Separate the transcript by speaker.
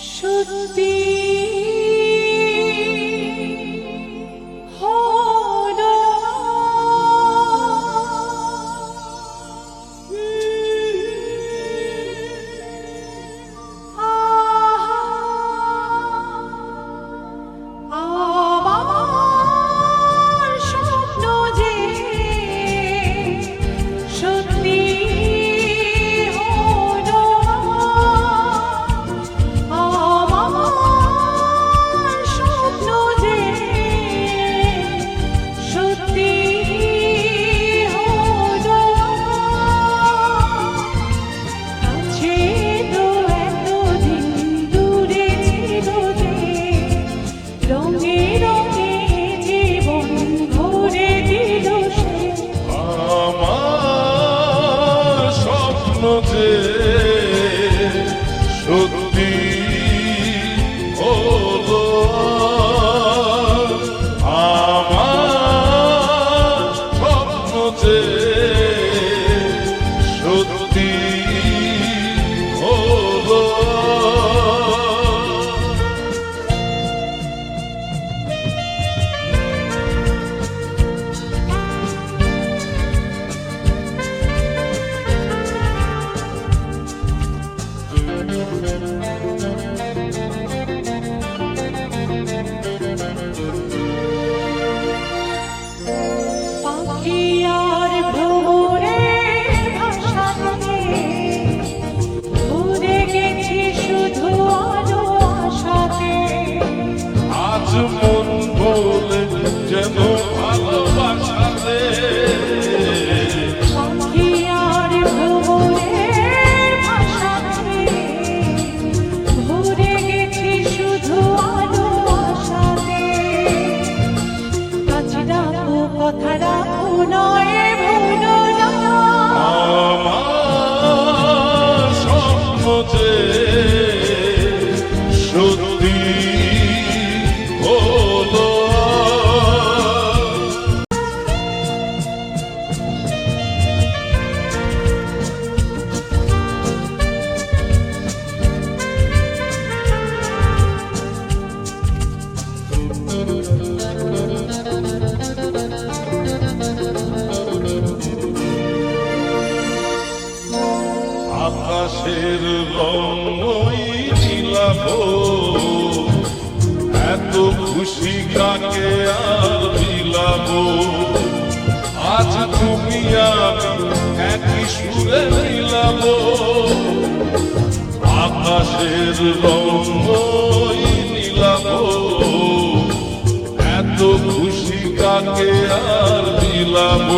Speaker 1: should be. সত্যি হলো
Speaker 2: আমার স্বপ্ন যে সত্যি 못하라 আকাশের রঙই নীলাভ এত খুশি কাকে আর বিলাব আজ তুমি আমি একই সুরে মিলাব। আকাশের রঙই নীলাভ এত খুশি কাকে আর বিলাব